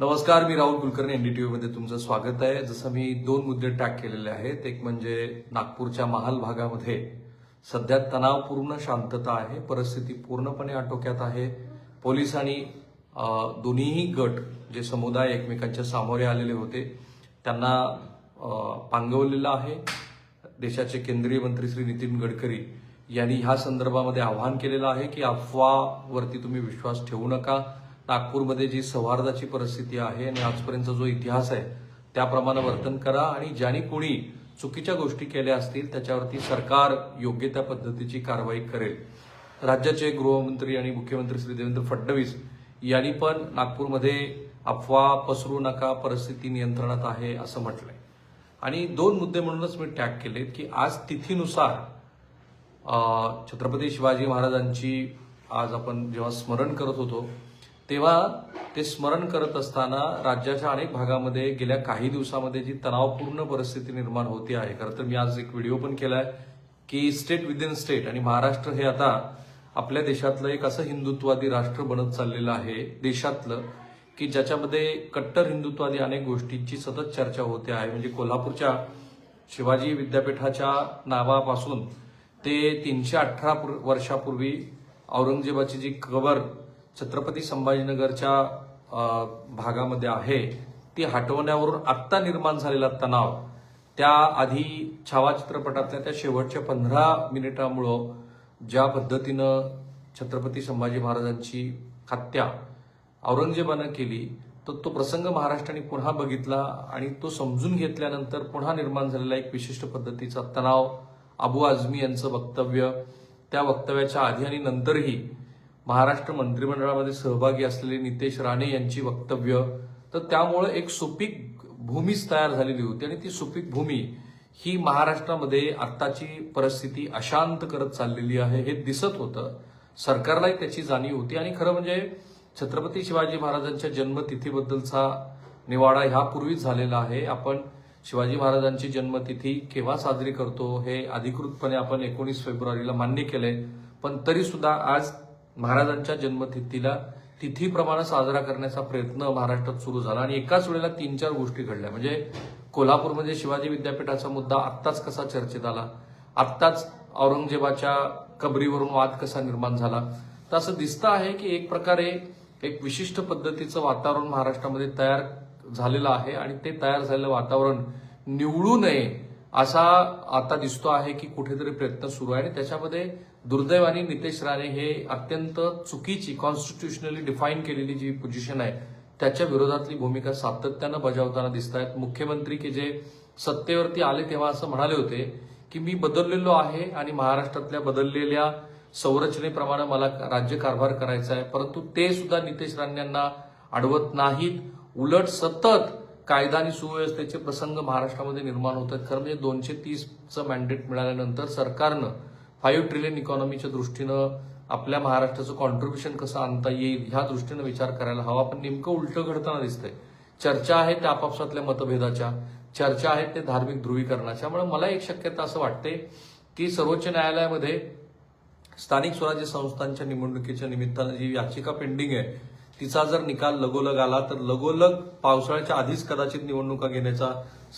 नमस्कार मी राहुल कुलकर्णी एनडीटीव्ही मध्ये तुमचं स्वागत आहे. जसं मी दोन मुद्दे टॅग केलेले आहेत एक म्हणजे नागपूरच्या महाल भागामध्ये सध्या तणावपूर्ण शांतता आहे परिस्थिती पूर्णपणे आटोक्यात आहे. पोलीस आणि दोन्हीही गट जे समुदाय एकमेकांच्या सामोरे आलेले होते त्यांना पांगवलेलं आहे. देशाचे केंद्रीय मंत्री श्री नितीन गडकरी यांनी ह्या संदर्भामध्ये आवाहन केलेलं आहे की अफवावरती तुम्ही विश्वास ठेवू नका. नागपूरमध्ये जी सौहार्दाची परिस्थिती आहे आणि आजपर्यंतचा जो इतिहास आहे त्याप्रमाणे वर्तन करा आणि ज्यांनी कोणी चुकीच्या गोष्टी केल्या असतील त्याच्यावरती सरकार योग्य त्या पद्धतीची कारवाई करेल. राज्याचे गृहमंत्री आणि मुख्यमंत्री श्री देवेंद्र फडणवीस यांनी पण नागपूरमध्ये अफवा पसरू नका परिस्थिती नियंत्रणात आहे असं म्हटलंय. आणि दोन मुद्दे म्हणूनच मी टॅग केलेत की आज तिथीनुसार छत्रपती शिवाजी महाराजांची आज आपण जेव्हा स्मरण करत होतो तेव्हा ते स्मरण करत असताना राज्याच्या अनेक भागामध्ये गेल्या काही दिवसामध्ये जी तणावपूर्ण परिस्थिती निर्माण होती आहे. खरं तर मी आज एक व्हिडिओ पण केलाय की स्टेट विदिन स्टेट आणि महाराष्ट्र हे आता आपल्या देशातलं एक असं हिंदुत्वादी राष्ट्र बनत चाललेलं आहे देशातलं की ज्याच्यामध्ये कट्टर हिंदुत्वादी अनेक गोष्टींची सतत चर्चा होते आहे. म्हणजे कोल्हापूरच्या शिवाजी विद्यापीठाच्या नावापासून ते तीनशे अठरा वर्षापूर्वी औरंगजेबाची जी कबर छत्रपती संभाजीनगरच्या भागामध्ये आहे ती हटवण्यावरून आत्ता निर्माण झालेला तणाव त्या आधी छावा चित्रपटातल्या त्या शेवटच्या पंधरा मिनिटामुळं ज्या पद्धतीनं छत्रपती संभाजी महाराजांची हत्या औरंगजेबानं केली तर तो प्रसंग महाराष्ट्राने पुन्हा बघितला आणि तो समजून घेतल्यानंतर पुन्हा निर्माण झालेला एक विशिष्ट पद्धतीचा तणाव अबू आझमी यांचं वक्तव्य त्या वक्तव्याच्या आधी आणि नंतरही महाराष्ट्र मंत्रिमंडळामध्ये सहभागी असलेले नितेश राणे यांची वक्तव्य तर त्यामुळे एक सुपीक भूमीच तयार झालेली होती आणि ती सुपीक भूमी ही महाराष्ट्रामध्ये आत्ताची परिस्थिती अशांत करत चाललेली आहे हे दिसत होतं. सरकारलाही त्याची जाणीव होती आणि खरं म्हणजे छत्रपती शिवाजी महाराजांच्या जन्मतिथीबद्दलचा निवाडा ह्यापूर्वीच झालेला आहे. आपण शिवाजी महाराजांची जन्मतिथी केव्हा साजरी करतो हे अधिकृतपणे आपण एकोणीस फेब्रुवारीला मान्य केलंय. पण तरी सुद्धा आज महाराजांच्या जन्मतिथीला तिथीप्रमाणे साजरा करण्याचा प्रयत्न महाराष्ट्रात सुरू झाला आणि एकाच वेळेला तीन चार गोष्टी घडल्या. म्हणजे कोल्हापूरमध्ये शिवाजी विद्यापीठाचा मुद्दा आत्ताच कसा चर्चेत आला? आत्ताच औरंगजेबाच्या कबरीवरून वाद कसा निर्माण झाला? तर असं दिसतं आहे की एक प्रकारे एक विशिष्ट पद्धतीचं वातावरण महाराष्ट्रामध्ये तयार झालेलं आहे आणि ते तयार झालेलं वातावरण निवडू नये असा आता दिसतो आहे की कुठेतरी प्रयत्न सुरू आहे आणि त्याच्यामध्ये दुर्दैवाने नितेश राणे हे अत्यंत चुकीची कॉन्स्टिट्युशनली डिफाईन केलेली जी पोझिशन आहे त्याच्या विरोधातली भूमिका सातत्यानं बजावताना दिसत आहेत मुख्यमंत्री की जे सत्तेवरती आले तेव्हा असं म्हणाले होते की मी बदललेलो आहे आणि महाराष्ट्रातल्या बदललेल्या संरचनेप्रमाणे मला राज्यकारभार करायचा आहे. परंतु ते सुद्धा नितेश राणे यांना अडवत नाहीत. उलट सतत कायदा आणि सुव्यवस्थेचे प्रसंग महाराष्ट्रामध्ये निर्माण होत आहेत. खरं म्हणजे दोनशे तीसचं मॅन्डेट मिळाल्यानंतर सरकारनं फाईव्ह ट्रिलियन इकॉनॉमीच्या दृष्टीनं आपल्या महाराष्ट्राचं कॉन्ट्रीब्युशन कसं आणता येईल ह्या दृष्टीनं विचार करायला हवा. पण नेमकं उलटं घडताना दिसतंय. चर्चा आहे त्या आपापसातल्या मतभेदाच्या चर्चा आहेत ते धार्मिक ध्रुवीकरणाच्या. मला एक शक्यता असं वाटते की सर्वोच्च न्यायालयामध्ये स्थानिक स्वराज्य संस्थांच्या निवडणुकीच्या निमित्तानं जी याचिका पेंडिंग आहे तिचा जर निकाल लगोलग आला तर लगोलग पावसाळ्याच्या आधीच कदाचित निवडणुका घेण्याचा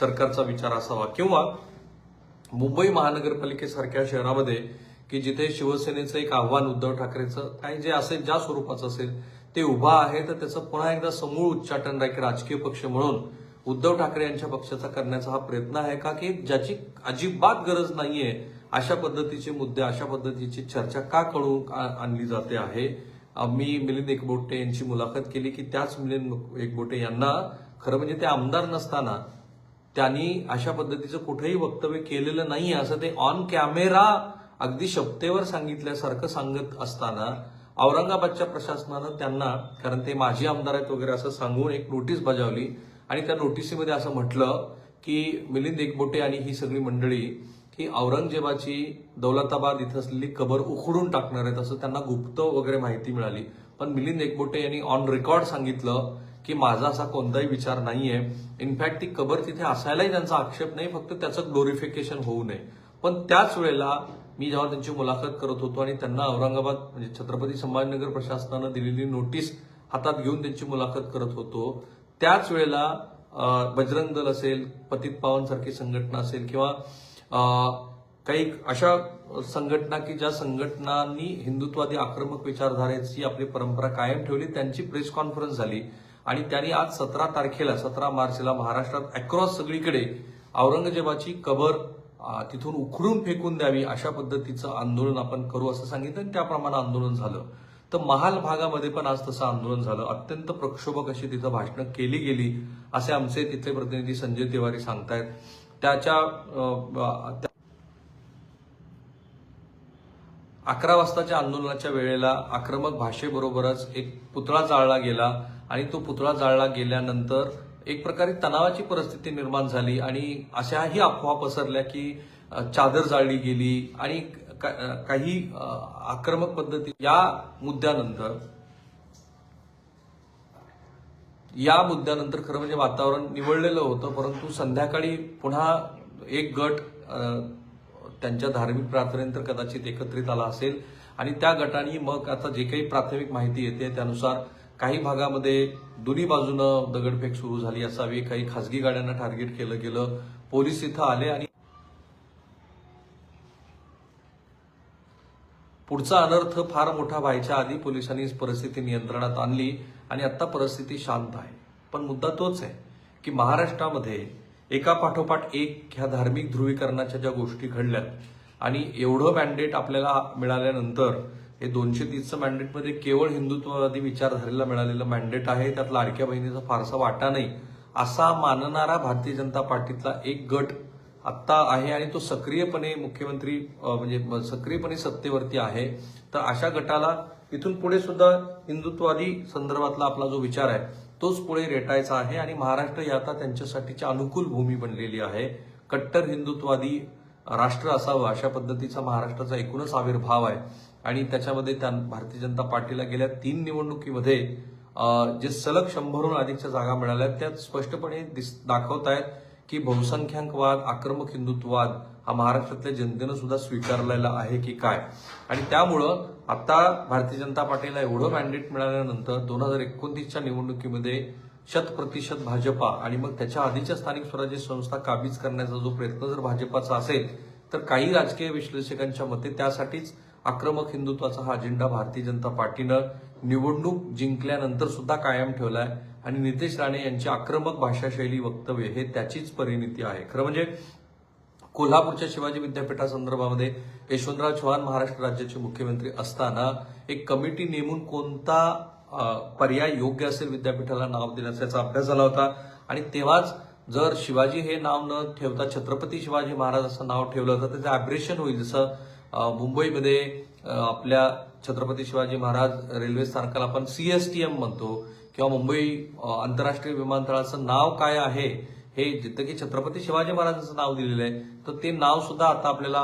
सरकारचा विचार असावा. किंवा मुंबई महानगरपालिकेसारख्या शहरामध्ये की जिथे शिवसेनेचं एक आव्हान उद्धव ठाकरेचं काय जे असेल ज्या स्वरूपाचं असेल ते उभा आहे तर त्याचं पुन्हा एकदा समूळ उच्चाटन राहील राजकीय पक्ष म्हणून उद्धव ठाकरे यांच्या पक्षाचा करण्याचा हा प्रयत्न आहे का? की ज्याची अजिबात गरज नाहीये अशा पद्धतीचे मुद्दे अशा पद्धतीची चर्चा का कळून आणली जाते आहे? मी मिलिंद एकबोटे यांची मुलाखत केली की त्याच मिलिंद एकबोटे यांना खरं म्हणजे ते आमदार नसताना त्यांनी अशा पद्धतीचं कुठेही वक्तव्य केलेलं नाही असं ते ऑन कॅमेरा अगदी शब्देवर सांगितल्यासारखं सांगत असताना औरंगाबादच्या प्रशासनानं त्यांना कारण ते माजी आमदार आहेत वगैरे असं सांगून एक नोटीस बजावली. आणि त्या नोटिसीमध्ये असं म्हटलं की मिलिंद एकबोटे आणि ही सगळी मंडळी की औरंगजेबाची दौलताबाद इथं असलेली कबर उखडून टाकणार आहेत असं त्यांना गुप्त वगैरे माहिती मिळाली. पण मिलिंद एकबोटे यांनी ऑन रेकॉर्ड सांगितलं की माझा असा कोणताही विचार नाहीये. इनफॅक्ट ती कबर तिथे असायलाही त्यांचा आक्षेप नाही फक्त त्याचं ग्लोरिफिकेशन होऊ नये. पण त्याच वेळेला मी जेव्हा त्यांची मुलाखत करत होतो आणि त्यांना औरंगाबाद म्हणजे छत्रपती संभाजीनगर प्रशासनानं दिलेली नोटीस हातात घेऊन त्यांची मुलाखत करत होतो त्याच वेळेला बजरंग दल असेल पतित पावन सारखी संघटना असेल किंवा काही अशा संघटना की ज्या संघटनांनी हिंदुत्वादी आक्रमक विचारधारेची आपली परंपरा कायम ठेवली त्यांची प्रेस कॉन्फरन्स झाली. आणि त्यांनी आज सतरा तारखेला सतरा मार्चला महाराष्ट्रात अक्रॉस सगळीकडे औरंगजेबाची कबर तिथून उखडून फेकून द्यावी अशा पद्धतीचं आंदोलन आपण करू असं सांगितलं आणि त्याप्रमाणे आंदोलन झालं. तर महाल भागामध्ये पण आज तसं आंदोलन झालं. अत्यंत प्रक्षोभक अशी तिथं भाषणं केली गेली असे आमचे तिथले प्रतिनिधी संजय तिवारी सांगतायत. त्याच्या अकरा वाजताच्या आंदोलनाच्या वेळेला आक्रमक भाषेबरोबरच एक पुतळा जाळला गेला. आणि तो पुतळा जाळला गेल्यानंतर एक प्रकारे तणावाची परिस्थिती निर्माण झाली आणि अशाही अफवा पसरल्या की चादर जाळली गेली आणि काही आक्रमक पद्धती या मुद्द्यानंतर या मुद्द्यानंतर खरं म्हणजे वातावरण निवडलेलं होतं परंतु संध्याकाळी पुन्हा एक गट त्यांच्या धार्मिक प्रार्थनेनंतर कदाचित एकत्रित आला असेल आणि त्या गटाने मग आता जे काही प्राथमिक माहिती येते त्यानुसार काही भागामध्ये दोन्ही बाजूनं दगडफेक सुरू झाली असावी काही खासगी गाड्यांना टार्गेट केलं गेलं. पोलीस इथं आले आणि पुढचा अनर्थ फार मोठा व्हायच्या आधी पोलिसांनी परिस्थिती नियंत्रणात आणली आणि आता परिस्थिती शांत आहे. पण मुद्दा तोच आहे की महाराष्ट्रामध्ये एका पाठोपाठ एक ह्या धार्मिक ध्रुवीकरणाच्या ज्या गोष्टी घडल्यात आणि एवढं मॅन्डेट आपल्याला मिळाल्यानंतर हे दोनशे तीसचं मॅन्डेटमध्ये केवळ हिंदुत्ववादी विचारधारेला मिळालेलं मॅन्डेट आहे. त्यात लाडक्या बहिणीचा फारसा वाटा नाही. असा मानणारा भारतीय जनता पार्टीतला एक गट आत्ता आहे आणि तो सक्रियपणे मुख्यमंत्री म्हणजे सक्रियपणे सत्तेवरती आहे. तर अशा गटाला इथून पुढे सुद्धा हिंदुत्ववादी संदर्भातला आपला जो विचार आहे तोच पुढे रेटायचा आहे आणि महाराष्ट्र ही आता त्यांच्यासाठीची अनुकूल भूमी बनलेली आहे. कट्टर हिंदुत्ववादी राष्ट्र असावं अशा पद्धतीचा महाराष्ट्राचा एकूणच आविर्भाव आहे. आणि त्याच्यामध्ये त्या भारतीय जनता पार्टीला गेल्या तीन निवडणुकीमध्ये जे सलग शंभरहून अधिकच्या जागा मिळाल्या त्यात स्पष्टपणे दिस दाखवत आहेत की बहुसंख्याकवाद आक्रमक हिंदुत्ववाद हा महाराष्ट्रातल्या जनतेनं सुद्धा स्वीकारलेला आहे की काय? आणि त्यामुळं आता भारतीय जनता पार्टीला एवढं मॅन्डेट मिळाल्यानंतर दोन हजार एकोणतीसच्या निवडणुकीमध्ये शत प्रतिशत भाजपा आणि मग त्याच्या आधीच्या स्थानिक स्वराज्य संस्था काबीज करण्याचा जो प्रयत्न जर भाजपाचा असेल तर काही राजकीय विश्लेषकांच्या मते त्यासाठीच आक्रमक हिंदुत्वाचा हा अजेंडा भारतीय जनता पार्टीनं निवडणूक जिंकल्यानंतर सुद्धा कायम ठेवलाय. आणि नितेश राणे यांची आक्रमक भाषाशैली वक्तव्य हे त्याचीच परिणिती आहे. खरं म्हणजे कोल्हापूरच्या शिवाजी विद्यापीठासंदर्भामध्ये यशवंतराव चव्हाण महाराष्ट्र राज्याचे मुख्यमंत्री असताना एक कमिटी नेमून कोणता पर्याय योग्य असेल विद्यापीठाला नाव देण्याचा याचा अभ्यास झाला होता. आणि तेव्हाच जर शिवाजी हे नाव न ठेवता छत्रपती शिवाजी महाराज असं नाव ठेवलं तर त्याचं अब्रेशन होईल जसं मुंबईमध्ये आपल्या छत्रपती शिवाजी महाराज रेल्वे स्थानकाला आपण सीएसटीएम म्हणतो किंवा मुंबई आंतरराष्ट्रीय विमानतळाचं नाव काय आहे हे जिथं की छत्रपती शिवाजी महाराजांचं नाव दिलेलं आहे तर ते नाव सुद्धा आता आपल्याला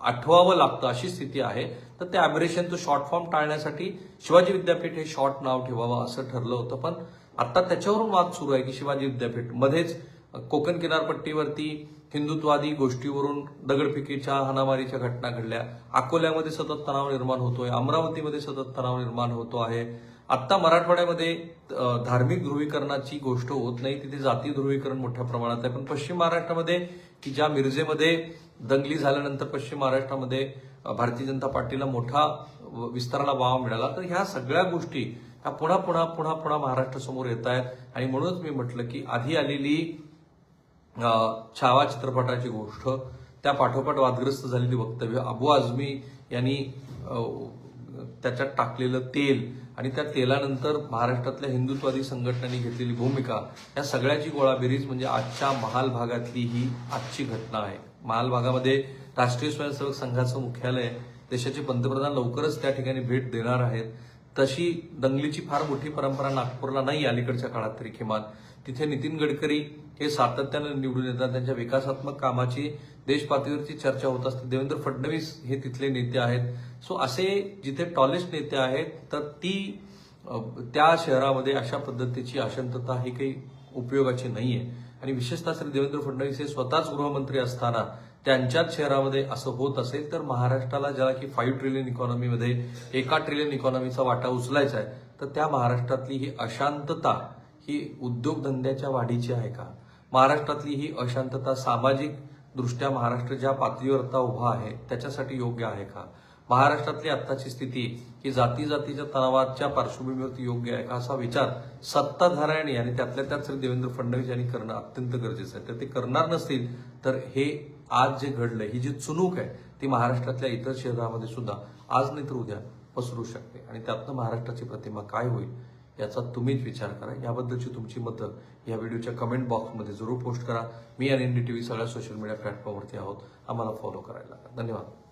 आठवावं लागतं अशी स्थिती आहे. तर ते ॲबरेशनचं शॉर्ट फॉर्म टाळण्यासाठी शिवाजी विद्यापीठ हे शॉर्ट नाव ठेवावं असं ठरलं होतं. पण आता त्याच्यावरून वाद सुरू आहे की शिवाजी विद्यापीठ मध्येच कोकण किनारपट्टीवरती हिंदुत्वादी गोष्टीवरून दगडफेकीच्या हाणामारीच्या घटना घडल्या. अकोल्यामध्ये सतत तणाव निर्माण होतोय. अमरावतीमध्ये सतत तणाव निर्माण होतो आहे. आत्ता मराठवाड्यामध्ये धार्मिक ध्रुवीकरणाची गोष्ट होत नाही. तिथे जाती ध्रुवीकरण मोठ्या प्रमाणात आहे. पण पश्चिम महाराष्ट्रामध्ये की ज्या मिरजेमध्ये दंगली झाल्यानंतर पश्चिम महाराष्ट्रामध्ये भारतीय जनता पार्टीला मोठा विस्ताराला वाव मिळाला तर ह्या सगळ्या गोष्टी ह्या पुन्हा पुन्हा पुन्हा पुन्हा महाराष्ट्रासमोर येत आहेत. आणि म्हणूनच मी म्हटलं की आधी आलेली छावा चित्रपटाची गोष्ट. त्या पाठोपाठ वादग्रस्त झालेली वक्तव्य अबू आझमी यांनी त्याच्यात टाकलेलं तेल आणि त्या तेलानंतर महाराष्ट्रातल्या हिंदुत्वादी संघटनांनी घेतलेली भूमिका या सगळ्याची गोळाबेरीज म्हणजे आजच्या महाल भागातली ही आजची घटना आहे. महाल भागामध्ये राष्ट्रीय स्वयंसेवक संघाचं मुख्यालय देशाचे पंतप्रधान लवकरच त्या ठिकाणी भेट देणार आहेत. तशी दंगलीची फार मोठी परंपरा नागपूरला नाही अलीकडच्या काळात तरी किमान. तिथे नितीन गडकरी हे सातत्यानं निवडून येतात. त्यांच्या विकासात्मक कामाची देश पातळीवरची चर्चा होत असते. देवेंद्र फडणवीस हे तिथले नेते आहेत. सो असे जिथे टॉलेस्ट नेते आहेत तर ती त्या शहरामध्ये अशा पद्धतीची अशांतता ही काही उपयोगाची नाहीये. आणि विशेषतः श्री देवेंद्र फडणवीस हे स्वतःच गृहमंत्री असताना त्यांच्याच शहरामध्ये असं होत असेल तर महाराष्ट्राला ज्याला की फाईव्ह ट्रिलियन इकॉनॉमीमध्ये एका ट्रिलियन इकॉनॉमीचा वाटा उचलायचा आहे तर त्या महाराष्ट्रातली ही अशांतता ही उद्योगधंद्याच्या वाढीची आहे का? महाराष्ट्रातली ही अशांतता सामाजिक दृष्ट्या महाराष्ट्र ज्या पातळीवर आता उभा आहे त्याच्यासाठी योग्य आहे का? महाराष्ट्रातली आत्ताची स्थिती ही जाती जातीच्या तणावाच्या पार्श्वभूमीवरती योग्य आहे का असा विचार सत्ताधाऱ्यांनी आणि त्यातल्या त्यात श्री देवेंद्र फडणवीस यांनी करणं अत्यंत गरजेचं आहे. तर ते करणार नसतील तर हे आज जे घडलं ही जी चुनूक आहे ती महाराष्ट्रातल्या इतर शहरामध्ये सुद्धा आज नाही तर उद्या पसरू शकते. आणि त्यातनं महाराष्ट्राची प्रतिमा काय होईल? याचा तुम्हीच विचार करा. याबद्दलची तुमची मतं या व्हिडिओच्या कमेंट बॉक्समध्ये जरूर पोस्ट करा. मी आणि एन डी टी व्ही सगळ्या सोशल मीडिया प्लॅटफॉर्मवरती आहोत. आम्हाला फॉलो करायला धन्यवाद.